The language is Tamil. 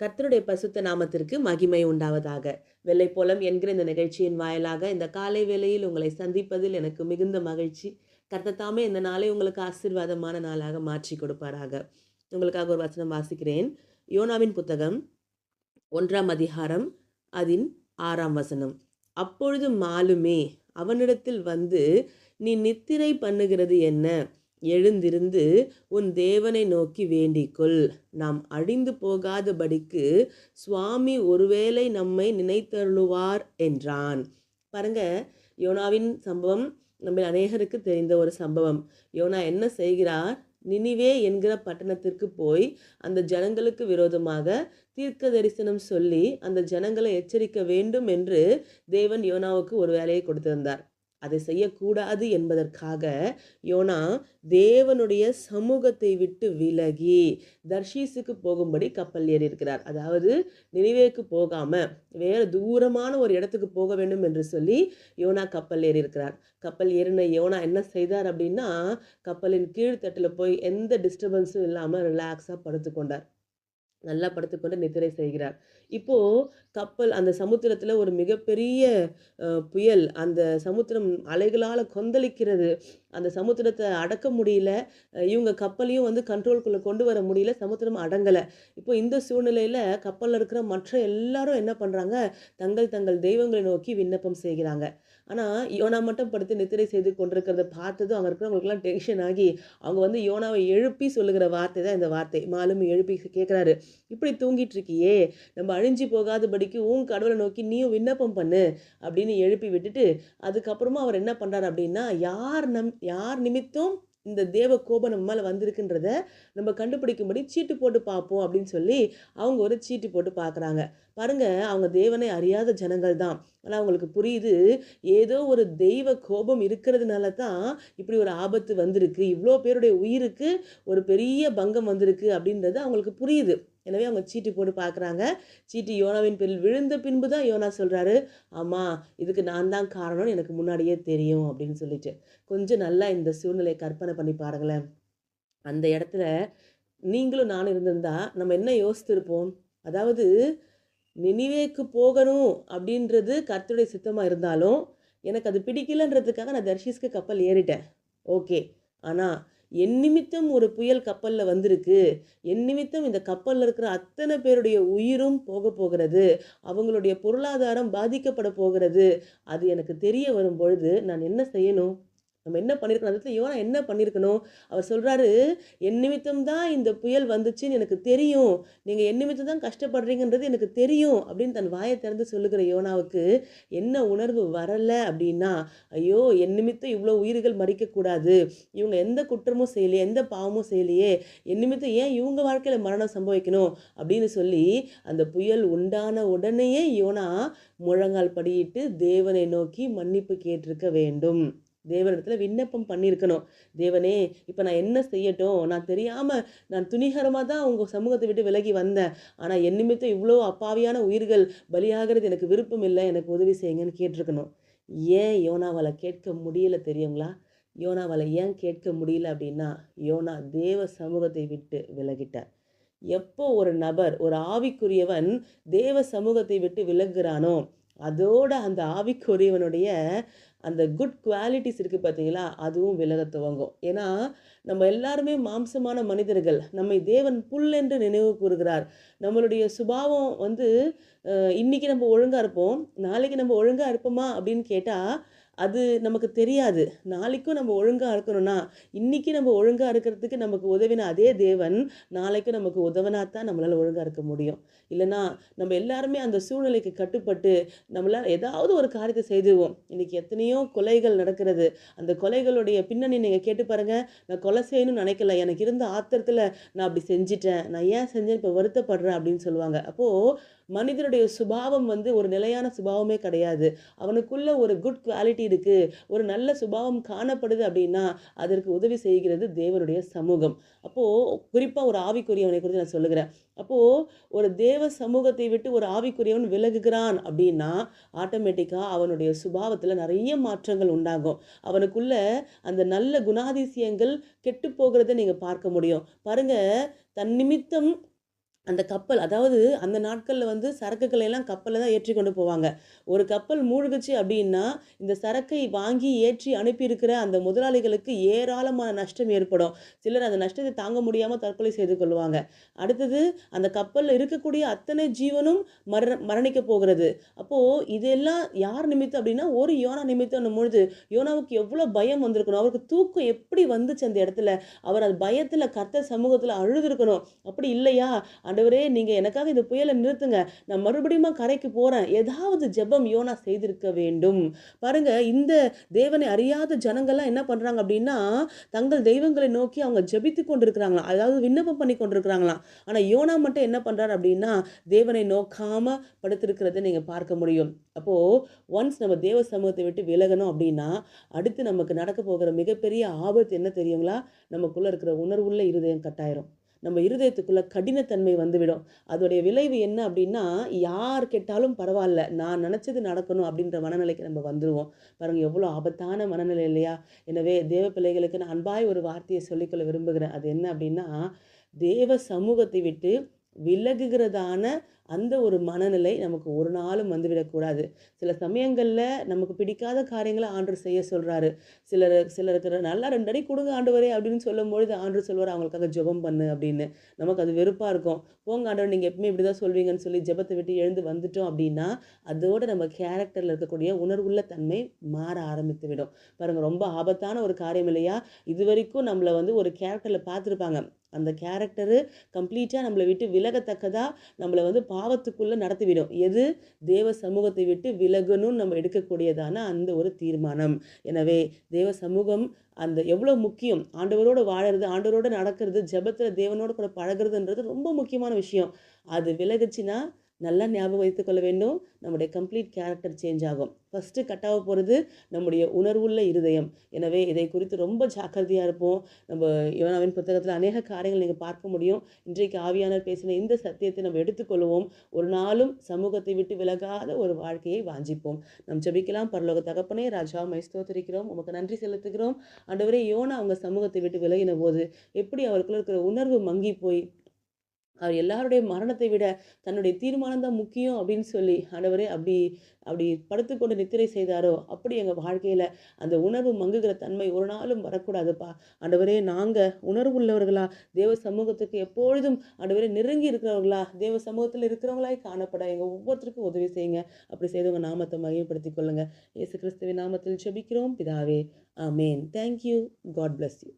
கர்த்தருடைய பசுத்த நாமத்திற்கு மகிமை உண்டாவதாக. வெள்ளைப்போலம் என்கிற இந்த நிகழ்ச்சியின் வாயிலாக இந்த காலை வேளையில் உங்களை சந்திப்பதில் எனக்கு மிகுந்த மகிழ்ச்சி. கர்த்தத்தாமே இந்த நாளை உங்களுக்கு ஆசீர்வாதமான நாளாக மாற்றி கொடுப்பாராக. உங்களுக்காக ஒரு வசனம் வாசிக்கிறேன். யோனாவின் புத்தகம் ஒன்றாம் அதிகாரம் அதின் ஆறாம் வசனம். அப்பொழுது மாலுமே அவனிடத்தில் வந்து நீ நித்திரை பண்ணுகிறது என்ன? எழுந்திருந்து உன் தேவனை நோக்கி வேண்டிக்கொள். நாம் அழிந்து போகாதபடிக்கு சுவாமி ஒருவேளை நம்மை நினைத்தருளுவார் என்றான். பாருங்க யோனாவின் சம்பவம் நம்ம அநேகருக்கு தெரிந்த ஒரு சம்பவம். யோனா என்ன செய்கிறார்? நினிவே என்கிற பட்டணத்திற்கு போய் அந்த ஜனங்களுக்கு விரோதமாக தீர்க்க தரிசனம் சொல்லி அந்த ஜனங்களை எச்சரிக்க வேண்டும் என்று தேவன் யோனாவுக்கு ஒரு வேலையை கொடுத்திருந்தார். அதை செய்யக்கூடாது என்பதற்காக யோனா தேவனுடைய சமூகத்தை விட்டு விலகி தர்ஷீஸுக்கு போகும்படி கப்பல் ஏறி இருக்கிறார் அதாவது நினைவேக்கு போகாமல் வேறு தூரமான ஒரு இடத்துக்கு போக வேண்டும் என்று சொல்லி யோனா கப்பல் ஏறி இருக்கிறார் கப்பல் ஏறின யோனா என்ன செய்தார் அப்படின்னா கப்பலின் கீழ்த்தட்டில் போய் எந்த டிஸ்டர்பன்ஸும் இல்லாமல் ரிலாக்ஸாக படுத்துக்கொண்டார். நல்லா படுத்துக்கொண்டு நித்திரை செய்கிறார். இப்போ கப்பல் அந்த சமுத்திரத்தில் ஒரு மிகப்பெரிய புயல் அந்த சமுத்திரம் அலைகளால் கொந்தளிக்கிறது. அந்த சமுத்திரத்தை அடக்க முடியல. இவங்க கப்பலையும் வந்து கண்ட்ரோல்குள்ளே கொண்டு வர முடியல. சமுத்திரம் அடங்கலை. இப்போ இந்த சூழ்நிலையில் கப்பலில் இருக்கிற மற்ற எல்லாரும் என்ன பண்ணுறாங்க தங்கள் தங்கள் தெய்வங்களை நோக்கி விண்ணப்பம் செய்கிறாங்க. ஆனால் யோனா மட்டும் படுத்து நித்திரை செய்து கொண்டிருக்கிறத பார்த்ததும் அங்கே இருக்கிறவங்களுக்குலாம் டென்ஷன் ஆகி அவங்க வந்து யோனாவை எழுப்பி சொல்லுகிற வார்த்தை தான் இந்த வார்த்தை. மாலும் எழுப்பி கேட்குறாரு இப்படி தூங்கிட்டு இருக்கியே. நம்ம அழிஞ்சு போகாதபடிக்கு உன் கடவுளை நோக்கி நீயும் விண்ணப்பம் பண்ணு அப்படின்னு எழுப்பி விட்டுட்டு அதுக்கப்புறமா அவர் என்ன பண்ணுறாரு அப்படின்னா யார் நம் யார் நிமித்தம் இந்த தேவ கோபம் நம்ம மேலே வந்திருக்குன்றத நம்ம கண்டுபிடிக்கும்படி சீட்டு போட்டு பார்ப்போம் அப்படின்னு சொல்லி அவங்க ஒரு சீட்டு போட்டு பார்க்குறாங்க. பாருங்க அவங்க தேவனை அறியாத ஜனங்கள் தான். ஆனால் அவங்களுக்கு புரியுது ஏதோ ஒரு தெய்வ கோபம் இருக்கிறதுனால தான் இப்படி ஒரு ஆபத்து வந்திருக்கு. இவ்வளோ பேருடைய உயிருக்கு ஒரு பெரிய பங்கம் வந்திருக்கு அப்படின்றது அவங்களுக்கு புரியுது. எனவே அவங்க சீட்டு போட்டு பார்க்குறாங்க. சீட்டு யோனாவின் பேரில் விழுந்த பின்பு தான் யோனா சொல்கிறாரு ஆமாம் இதுக்கு நான் தான் காரணம்னு எனக்கு முன்னாடியே தெரியும் அப்படின்னு சொல்லிட்டு. கொஞ்சம் நல்லா இந்த சூழ்நிலையை கற்பனை பண்ணி பாருங்களேன். அந்த இடத்துல நீங்களும் நானும் இருந்திருந்தா நம்ம என்ன யோசித்திருப்போம்? அதாவது நினைவேக்கு போகணும் அப்படின்றது கர்த்தருடைய சித்தமாக இருந்தாலும் எனக்கு அது பிடிக்கலன்றதுக்காக நான் தர்ஷிஸ்க்கு கப்பல் ஏறிட்டேன். ஓகே. ஆனால் என் நிமித்தம் ஒரு புயல் கப்பலில் வந்திருக்கு. என் நிமித்தம் இந்த கப்பலில் இருக்கிற அத்தனை பேருடைய உயிரும் போக போகிறது. அவங்களுடைய பொருளாதாரம் பாதிக்கப்பட போகிறது. அது எனக்கு தெரிய வரும் பொழுது நான் என்ன செய்யணும்? நம்ம என்ன பண்ணியிருக்கணும் அந்த இடத்துல யோனா என்ன பண்ணியிருக்கணும் அவர் சொல்கிறாரு என் நிமித்தம் தான் இந்த புயல் வந்துச்சுன்னு எனக்கு தெரியும். நீங்கள் என் நிமித்தம் தான் கஷ்டப்படுறீங்கன்றது எனக்கு தெரியும். அப்படின்னு தன் வாயை திறந்து சொல்லுகிற யோனாவுக்கு என்ன உணர்வு வரலை அப்படின்னா ஐயோ என் நிமித்தம் இவ்வளோ உயிர்கள் மறிக்கக்கூடாது இவங்க எந்த குற்றமும் செய்யலையே எந்த பாவமும் செய்யலையே. என் நிமித்தம் ஏன் இவங்க வாழ்க்கையில் மரணம் சம்பவிக்கணும்? அப்படின்னு சொல்லி அந்த புயல் உண்டான உடனேயே யோனா முழங்கால் படியிட்டு தேவனை நோக்கி மன்னிப்பு கேட்டிருக்க வேண்டும். தேவனிடத்தில் விண்ணப்பம் பண்ணியிருக்கணும். தேவனே இப்போ நான் என்ன செய்யட்டும்? நான் தெரியாமல் நான் துணிகரமாக தான் உங்கள் சமூகத்தை விட்டு விலகி வந்தேன். ஆனால் என் நிமித்தம் இவ்வளோ அப்பாவியான உயிர்கள் பலியாகிறது எனக்கு விருப்பம் இல்லை. எனக்கு உதவி செய்யுங்கன்னு கேட்டிருக்கணும். ஏன் யோனாவால் கேட்க முடியல தெரியுங்களா? யோனாவால் ஏன் கேட்க முடியல அப்படின்னா யோனா தேவ சமூகத்தை விட்டு விலகிட்டார். எப்போ ஒரு நபர் ஒரு ஆவிக்குரியவன் தேவ சமூகத்தை விட்டு விலகுறானோ அதோட அந்த ஆவிக்குரியவனுடைய அந்த குட் குவாலிட்டிஸ் இருக்குது பார்த்தீங்களா? அதுவும் விலக துவங்கும். ஏன்னா நம்ம எல்லாருமே மாம்சமான மனிதர்கள். நம்மை தேவன் புல் என்று நினைவு கூறுகிறார். நம்மளுடைய சுபாவம் வந்து இன்றைக்கி இன்னைக்கு நம்ம ஒழுங்காக இருப்போம் நாளைக்கு நம்ம ஒழுங்காக இருப்போமா அப்படின்னு கேட்டால் அது நமக்கு தெரியாது. நாளைக்கும் நம்ம ஒழுங்காக இருக்கணும்னா இன்றைக்கி நம்ம ஒழுங்காக இருக்கிறதுக்கு நமக்கு உதவின அதே தேவன் நாளைக்கும் நமக்கு உதவினா தான் நம்மளால் ஒழுங்காக இருக்க முடியும். இல்லைன்னா நம்ம எல்லாருமே அந்த சூழ்நிலைக்கு கட்டுப்பட்டு நம்மளால் ஏதாவது ஒரு காரியத்தை செய்துவோம். இன்றைக்கி எத்தனையோ கொலைகள் நடக்கிறது. அந்த கொலைகளுடைய பின்னணி நீங்கள் கேட்டு பாருங்கள் நான் கொலை செய்யணும்னு நினைக்கல. எனக்கு இருந்த ஆத்திரத்தில் நான் அப்படி செஞ்சிட்டேன். நான் ஏன் செஞ்சேன்? இப்போ வருத்தப்படுறேன் அப்படின்னு சொல்லுவாங்க. அப்போது மனிதனுடைய சுபாவம் வந்து ஒரு நிலையான சுபாவமே கிடையாது. அவனுக்குள்ள ஒரு குட் குவாலிட்டி இருக்கு. ஒரு நல்ல சுபாவம் காணப்படுது அப்படின்னா அதற்கு உதவி செய்கிறது தேவனுடைய சமூகம். அப்போது குறிப்பாக ஒரு ஆவிக்குரியவனை குறித்து நான் சொல்லுகிறேன். அப்போது ஒரு தேவ சமூகத்தை விட்டு ஒரு ஆவிக்குரியவன் விலகுகிறான் அப்படின்னா ஆட்டோமேட்டிக்காக அவனுடைய சுபாவத்தில் நிறைய மாற்றங்கள் உண்டாகும். அவனுக்குள்ள அந்த நல்ல குணாதிசயங்கள் கெட்டு போகிறத நீங்கள் பார்க்க முடியும். பாருங்கள் தன் நிமித்தம் அந்த கப்பல் அதாவது அந்த நாட்களில் வந்து சரக்குகளை எல்லாம் கப்பலில் தான் ஏற்றி கொண்டு போவாங்க. ஒரு கப்பல் மூழ்குச்சு அப்படின்னா இந்த சரக்கை வாங்கி ஏற்றி அனுப்பியிருக்கிற அந்த முதலாளிகளுக்கு ஏராளமான நஷ்டம் ஏற்படும். சிலர் அந்த நஷ்டத்தை தாங்க முடியாமல் தற்கொலை செய்து கொள்வாங்க. அடுத்தது அந்த கப்பலில் இருக்கக்கூடிய அத்தனை ஜீவனும் மர மரணிக்க போகிறது. அப்போது இதெல்லாம் யார் நிமித்தம் அப்படின்னா ஒரு யோனா நிமித்தம் பொழுது யோனாவுக்கு எவ்வளோ பயம் வந்திருக்கணும். அவருக்கு தூக்கம் எப்படி வந்துச்சு அந்த இடத்துல? அவர் அந்த பயத்தில் கத்த சமூகத்தில் அழுதுருக்கணும். அப்படி இல்லையா? ஆண்டவரே நீங்கள் எனக்காக இந்த புயலை நிறுத்துங்க. நான் மறுபடியும் கரைக்கு போகிறேன் ஏதாவது ஜெபம் யோனா செய்திருக்க வேண்டும். பாருங்க இந்த தேவனை அறியாத ஜனங்கள்லாம் என்ன பண்ணுறாங்க அப்படின்னா தங்கள் தெய்வங்களை நோக்கி அவங்க ஜெபித்து கொண்டிருக்கிறாங்களாம். அதாவது விண்ணப்பம் பண்ணி கொண்டிருக்கிறாங்களாம். ஆனால் யோனா மட்டும் என்ன பண்ணுறாரு அப்படின்னா தேவனை நோக்காமல் படுத்திருக்கிறத நீங்கள் பார்க்க முடியும். அப்போது ஒன்ஸ் நம்ம தேவ சமூகத்தை விட்டு விலகணும் அப்படின்னா அடுத்து நமக்கு நடக்க போகிற மிகப்பெரிய ஆபத்து என்ன தெரியுங்களா? நமக்குள்ளே இருக்கிற உணர்வுள்ள இருதயம் கட்டாயிரும். நம்ம இருதயத்துக்குள்ளே கடினத்தன்மை வந்துவிடும். அதோடைய விளைவு என்ன அப்படின்னா யார் கேட்டாலும் பரவாயில்ல நான் நினச்சது நடக்கணும் அப்படின்ற மனநிலைக்கு நம்ம வந்துடுவோம் பாருங்கள் எவ்வளோ ஆபத்தான மனநிலை இல்லையா? எனவே தேவ பிள்ளைகளுக்கு நான் அன்பாய் ஒரு வார்த்தையை சொல்லிக்கொள்ள விரும்புகிறேன். அது என்ன அப்படின்னா தேவ சமூகத்தை விட்டு விலகுகிறதான அந்த ஒரு மனநிலை நமக்கு ஒரு நாளும் வந்துவிடக்கூடாது. சில சமயங்களில் நமக்கு பிடிக்காத காரியங்களை ஆண்டவர் செய்ய சொல்கிறாரு சிலர் சிலருக்கு நல்லா ரெண்டு அடி கொடுங்க ஆண்டவரே அப்படின்னு சொல்லும் பொழுது சொல்வார் அவங்களுக்காக ஜெபம் பண்ணு அப்படின்னு. நமக்கு அது வெறுப்பாக இருக்கும். போங்க ஆண்டவர் நீங்கள் எப்பவுமே இப்படி தான் சொல்வீங்கன்னு சொல்லி ஜெபத்தை விட்டு எழுந்து வந்துட்டோம் அப்படின்னா அதோட நம்ம கேரக்டரில் இருக்கக்கூடிய உணர்வுள்ள தன்மை மாற ஆரம்பித்து விடும் பாருங்கள் ரொம்ப ஆபத்தான ஒரு காரியம் இல்லையா? இது வரைக்கும் நம்மளை வந்து ஒரு கேரக்டரில் பார்த்துருப்பாங்க. அந்த கேரக்டரு கம்ப்ளீட்டாக நம்மளை விட்டு விலகத்தக்கதாக நம்மளை வந்து பாவத்துக்குள்ளே நடத்திவிடும். எது? தேவ சமூகத்தை விட்டு விலகணும்னு நம்ம எடுக்கக்கூடியதான அந்த ஒரு தீர்மானம். எனவே தேவ சமூகம் அந்த எவ்வளோ முக்கியம்? ஆண்டவரோடு வாழறது ஆண்டவரோடு நடக்கிறது ஜெபத்தில் தேவனோட கூட பழகுறதுன்றது ரொம்ப முக்கியமான விஷயம். அது விலகுச்சுன்னா நல்லா ஞாபகம் வைத்துக்கொள்ள வேண்டும். நம்முடைய கம்ப்ளீட் கேரக்டர் சேஞ்ச் ஆகும். ஃபஸ்ட்டு கட்டாக போகிறது நம்முடைய உணர்வுள்ள இருதயம். எனவே இதை குறித்து ரொம்ப ஜாக்கிரதையாக இருப்போம். நம்ம யோனாவின் புத்தகத்தில் அநேக காரியங்கள் நீங்கள் பார்க்க முடியும். இன்றைக்கு ஆவியானர் பேசின இந்த சத்தியத்தை நம்ம எடுத்துக்கொள்வோம். ஒரு நாளும் சமூகத்தை விட்டு விலகாத ஒரு வாழ்க்கையை வாஞ்சிப்போம். நம் ஜெபிக்கலாம். பரலோக தகப்பனே ராஜா மைஸ்தோத்திருக்கிறோம் உமக்கு நன்றி செலுத்துகிறோம். ஆண்டவரே யோனா அவங்க சமூகத்தை விட்டு விலகின போது எப்படி அவருக்குள்ள இருக்கிற உணர்வு மங்கி போய் அவர் எல்லாருடைய மரணத்தை விட தன்னுடைய தீர்மானம் தான் முக்கியம் அப்படின்னு சொல்லி ஆண்டவரே அப்படி அப்படி படுத்துக்கொண்டு நித்திரை செய்தாரோ அப்படி எங்கள் வாழ்க்கையில் அந்த உணர்வு மங்குகிற தன்மை ஒரு நாளும் வரக்கூடாதுப்பா. ஆண்டவரே நாங்கள் உணர்வு உள்ளவர்களா தேவ சமூகத்துக்கு எப்பொழுதும் ஆண்டவரே நெருங்கி இருக்கிறவர்களா தேவ சமூகத்தில் இருக்கிறவங்களாய் காணப்பட எங்கள் ஒவ்வொருத்தருக்கும் உதவி செய்யுங்க. அப்படி செய்தவங்க நாமத்தை மகிமைப்படுத்திக் கொள்ளுங்கள் இயேசு கிறிஸ்துவின் நாமத்தில் செபிக்கிறோம் பிதாவே ஆமேன். Thank you God bless you